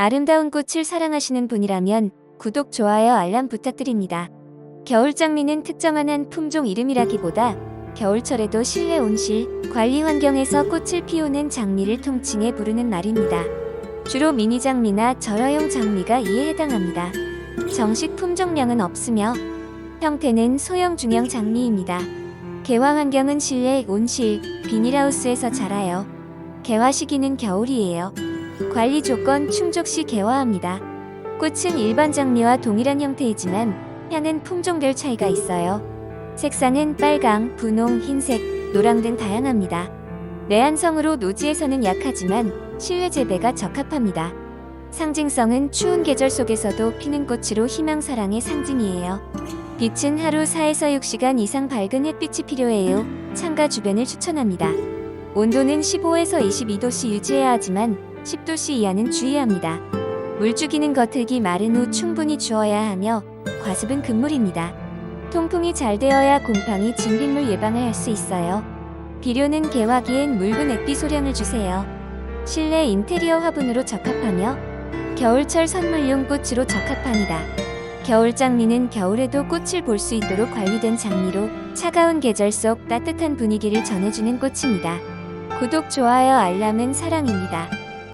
아름다운 꽃을 사랑하시는 분이라면 구독, 좋아요, 알람 부탁드립니다. 겨울 장미는 특정한 한 품종 이름이라기보다 겨울철에도 실내 온실, 관리 환경에서 꽃을 피우는 장미를 통칭해 부르는 말입니다. 주로 미니 장미나 절화용 장미가 이에 해당합니다. 정식 품종명은 없으며 형태는 소형 중형 장미입니다. 개화 환경은 실내 온실, 비닐하우스에서 자라요. 개화 시기는 겨울이에요. 관리 조건 충족 시 개화합니다. 꽃은 일반 장미와 동일한 형태이지만 향은 품종별 차이가 있어요. 색상은 빨강, 분홍, 흰색, 노랑 등 다양합니다. 내한성으로 노지에서는 약하지만 실내 재배가 적합합니다. 상징성은 추운 계절 속에서도 피는 꽃으로 희망 사랑의 상징이에요. 빛은 하루 4에서 6시간 이상 밝은 햇빛이 필요해요. 창가 주변을 추천합니다. 온도는 15에서 22도씨 유지해야 하지만 10도씨 이하는 주의합니다. 물주기는 겉흙이 마른 후 충분히 주어야 하며 과습은 금물입니다. 통풍이 잘 되어야 곰팡이 진빗물 예방을 할 수 있어요. 비료는 개화기엔 묽은 액비 소량을 주세요. 실내 인테리어 화분으로 적합하며 겨울철 선물용 꽃으로 적합합니다. 겨울 장미는 겨울에도 꽃을 볼 수 있도록 관리된 장미로 차가운 계절 속 따뜻한 분위기를 전해주는 꽃입니다. 구독, 좋아요, 알람은 사랑입니다.